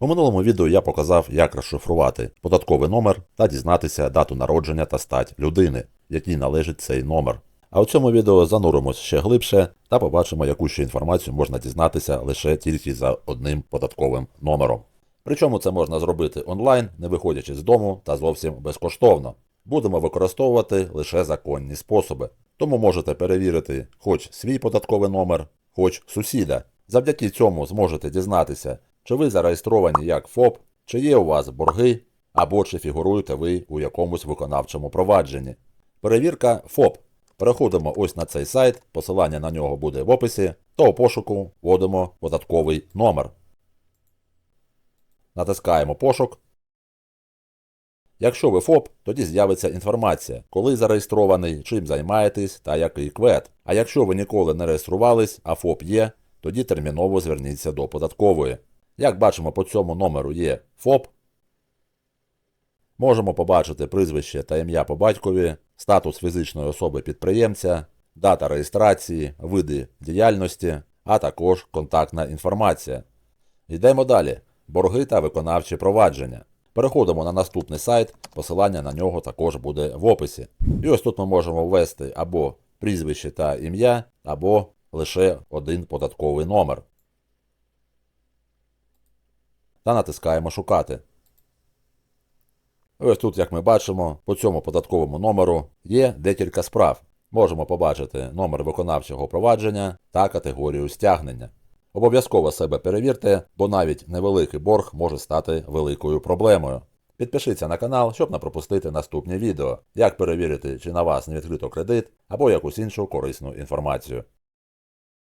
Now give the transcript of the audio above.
У минулому відео я показав, як розшифрувати податковий номер та дізнатися дату народження та стать людини, якій належить цей номер. А у цьому відео зануримось ще глибше та побачимо, яку ще інформацію можна дізнатися лише тільки за одним податковим номером. Причому це можна зробити онлайн, не виходячи з дому та зовсім безкоштовно. Будемо використовувати лише законні способи. Тому можете перевірити хоч свій податковий номер, хоч сусіда. Завдяки цьому зможете дізнатися, чи ви зареєстровані як ФОП, чи є у вас борги, або чи фігуруєте ви у якомусь виконавчому провадженні. Перевірка ФОП. Переходимо ось на цей сайт, посилання на нього буде в описі, та у пошуку вводимо податковий номер. Натискаємо пошук. Якщо ви ФОП, тоді з'явиться інформація, коли зареєстрований, чим займаєтесь та який квет. А якщо ви ніколи не реєструвались, а ФОП є, тоді терміново зверніться до податкової. Як бачимо, по цьому номеру є ФОП. Можемо побачити прізвище та ім'я по батькові, статус фізичної особи підприємця, дата реєстрації, види діяльності, а також контактна інформація. Йдемо далі. Борги та виконавчі провадження. Переходимо на наступний сайт, посилання на нього також буде в описі. І ось тут ми можемо ввести або прізвище та ім'я, або лише один податковий номер. Та натискаємо Шукати. Ось тут, як ми бачимо, по цьому податковому номеру є декілька справ. Можемо побачити номер виконавчого провадження та категорію стягнення. Обов'язково себе перевірте, бо навіть невеликий борг може стати великою проблемою. Підпишіться на канал, щоб не пропустити наступні відео, як перевірити, чи на вас не відкрито кредит, або якусь іншу корисну інформацію.